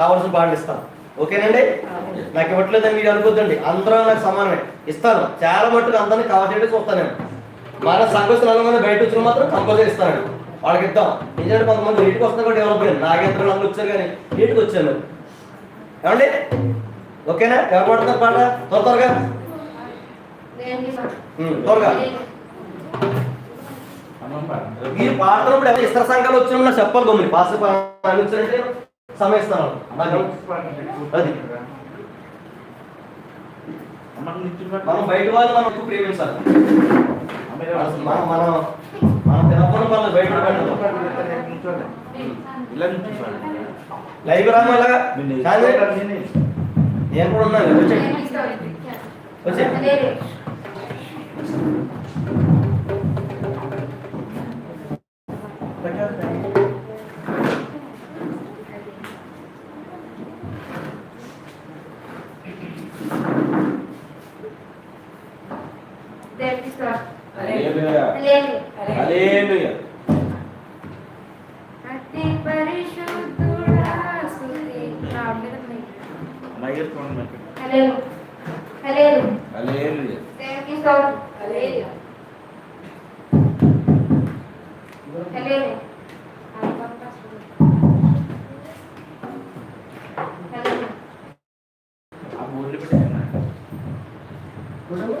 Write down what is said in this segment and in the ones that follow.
కావాల్సిన పాటలు ఇస్తాను. ఓకేనండి? నాకు ఇవ్వట్లేదని మీరు అనుకోద్దండి. అందరూ నాకు సమానమే. ఇస్తాను. చాలా మట్టుకు అందరినీ చేయడం చూస్తాను నేను. మన సంఘస్థ నలుగురు బయట వచ్చిన మాత్రం కంపల్సరీ ఇస్తానండి వాళ్ళకి ఇద్దాం. ఎందుకంటే కొంతమంది నీటికి వస్తున్నా కూడా డెవలప్ అయ్యాను నాగేంద్ర అందరూ వచ్చారు కానీ నీటికి వచ్చాను ఏమండి? ఓకేనా? ఎవరు పడుతున్నారు పాట? త్వర త్వరగా. త్వరగా. ఈ పాడుతున్నప్పుడు ఎవరు ఇతర సంఘాలు వచ్చిన చెప్పాలి గమ్ముని పాస్ అందించాలంటే సమయిస్తాను నాకు అది మనం బయట వాళ్ళు మనం ఎక్కువ ప్రేమించాలి. మనం మనం మనం తినకుండా వాళ్ళు బయట పెట్టదు లైవ్ రామా ఇలాగా? కాదు. నేను కూడా ఉన్నాను వచ్చేయండి వచ్చేయండి అతి పరిశుద్ధుడా స్తుతి. హల్లెలూయా. హల్లెలూయా. దేవునికి స్తోత్రం హల్లెలూయా. హల్లెలూయా. హల్లెలూయా. హల్లెలూయా హల్లెలూయా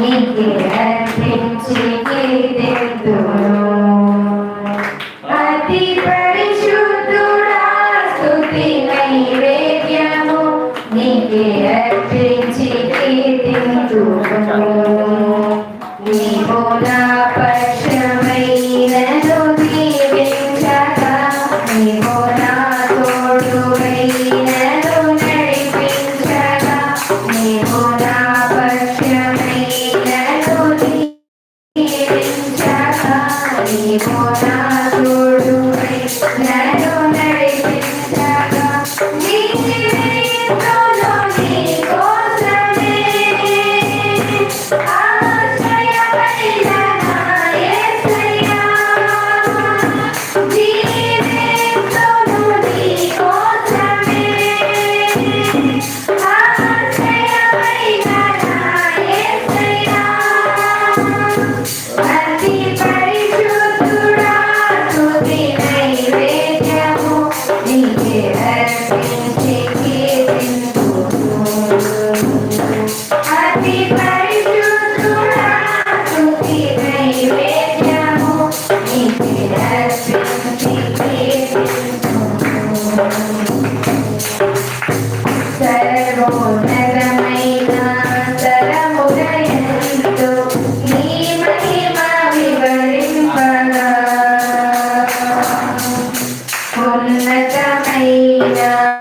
నీకే అర్పించి Thank you. నీకే అర్పించి Yeah.